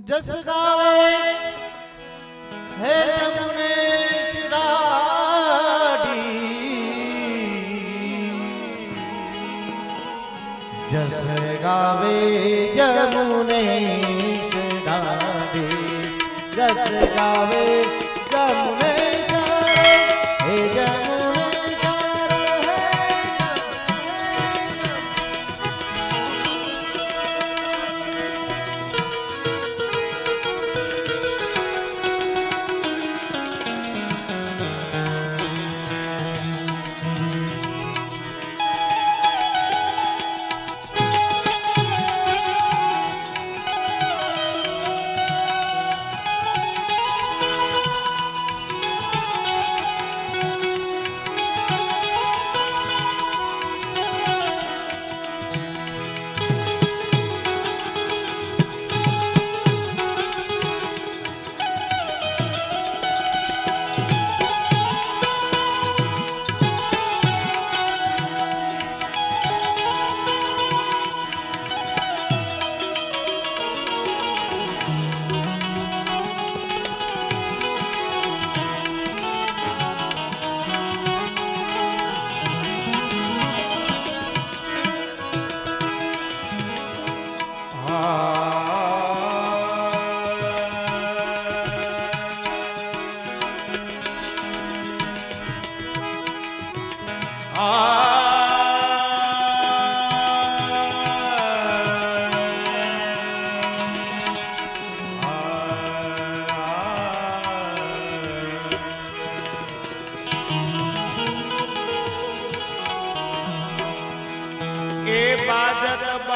જસ ગાવે હે જમુને ચડાડી જસ ગાવે જમુને ચડાડી જસ ગાવે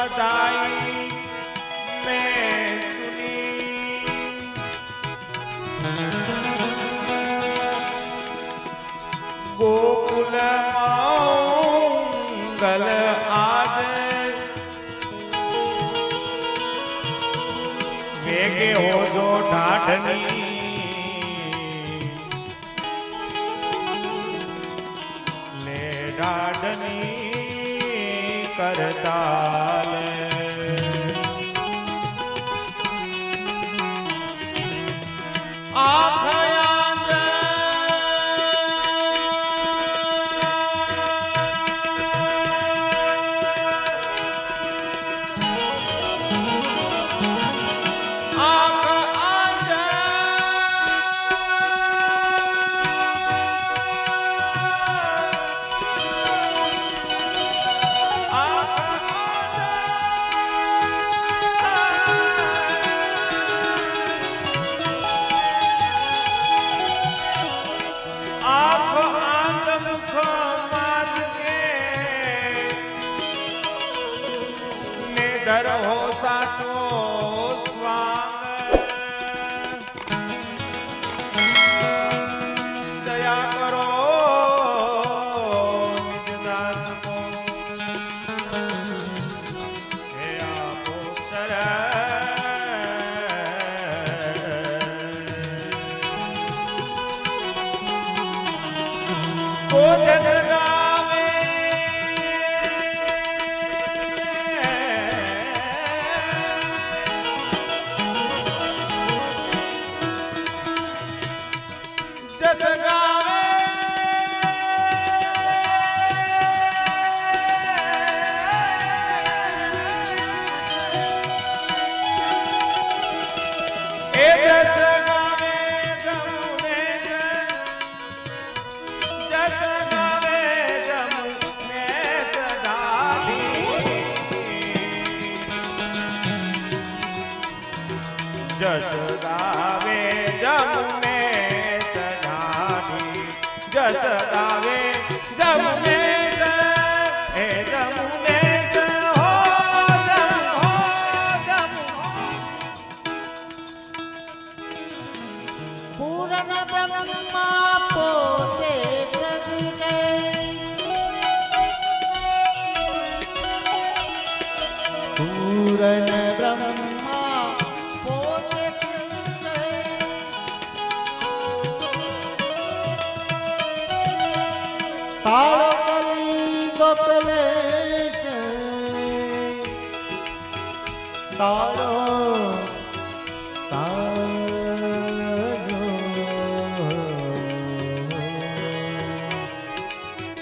बधाई मैं सुनी। गोकुल मंगल आज। वेगे हो जो ठाठनी करता। yaşadı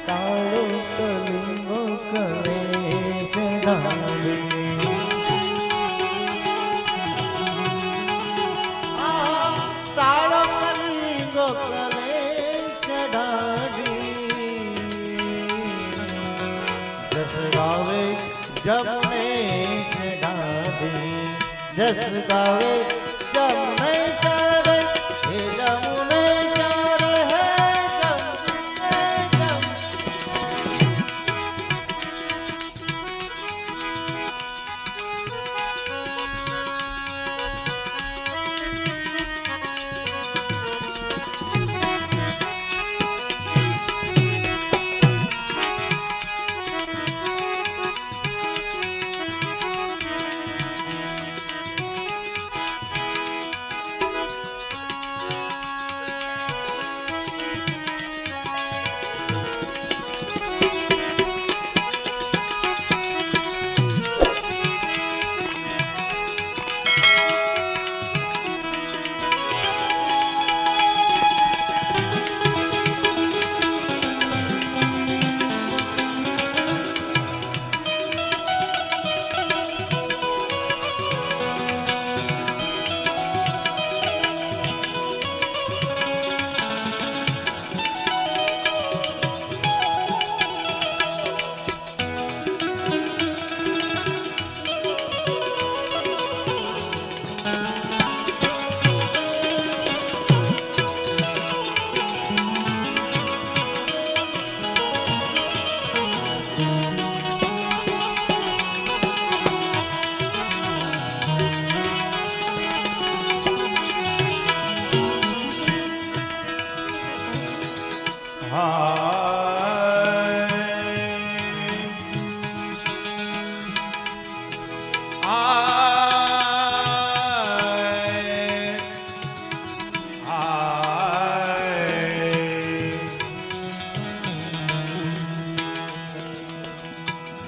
તારો કલિંગો કરે ચડાવી તારો કલિંગો કરે ચડાવી જસરાવે જપને જસ ગાવે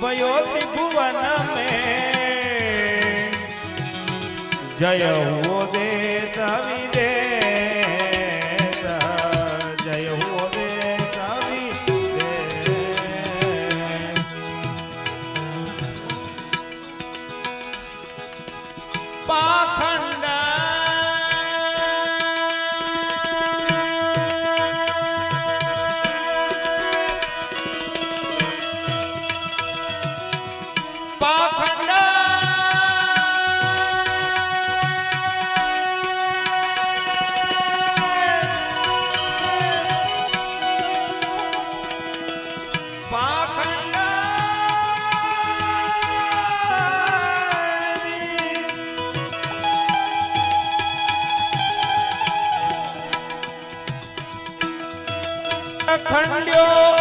ભયો ત્રિભુવન મે જય હો દે ખંડ્યો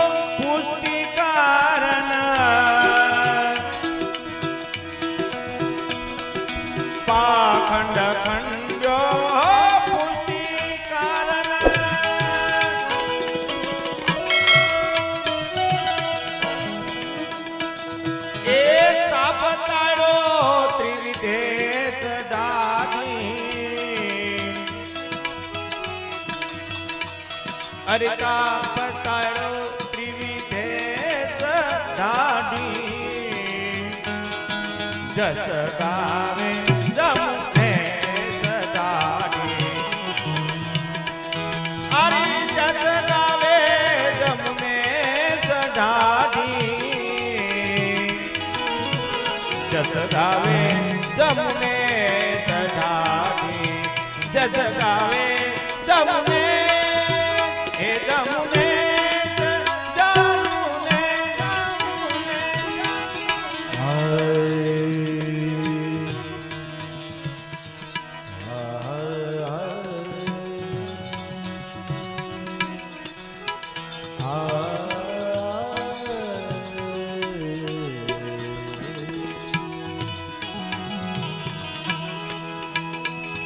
અરે તાપતાળો ત્રિવિધેશ ડાઢી જસ ગાવે અરે જસ ગાવે જમુને સદાડી જસ ગાવે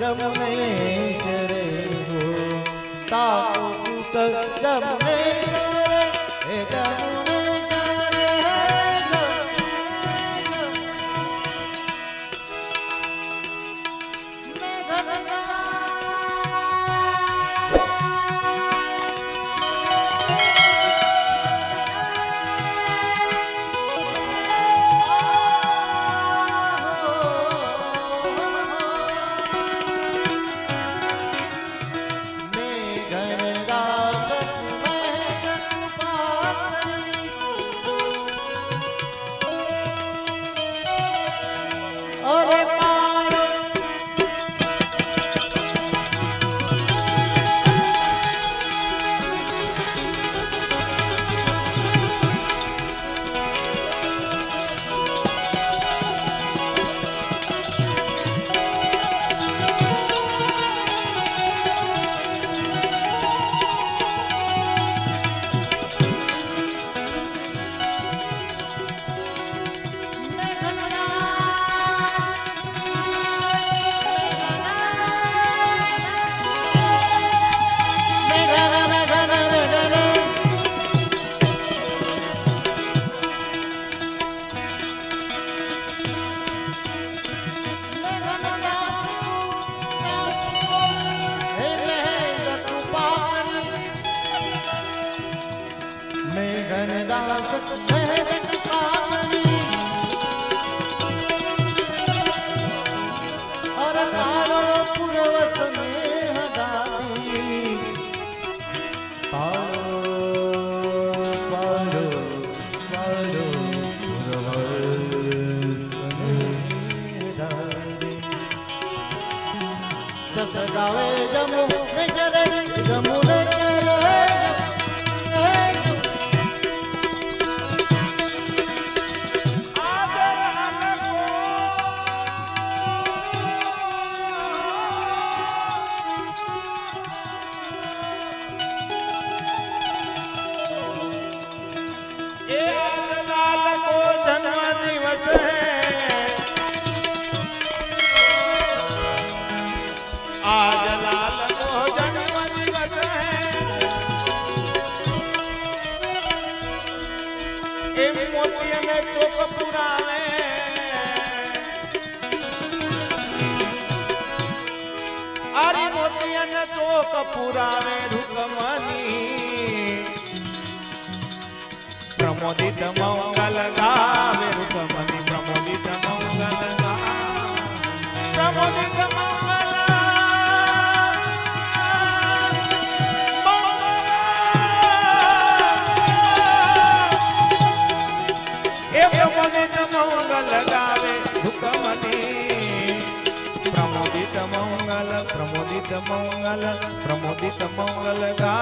जमने जरे हो तापुत जमने પુરાવે રૂકમની પ્રમોદિત મંગલ ગાવે રૂકમની પ્રમોદિત મંગલ ગાવે. પ્રમોદિત મંગલ ಪ್ರಮೋದಿತ ಮಂಗಲ ಪ್ರಮೋದಿತ ಮಂಗಲ ಪ್ರಮೋದಿತ ಮಂಗಲ ಗಾ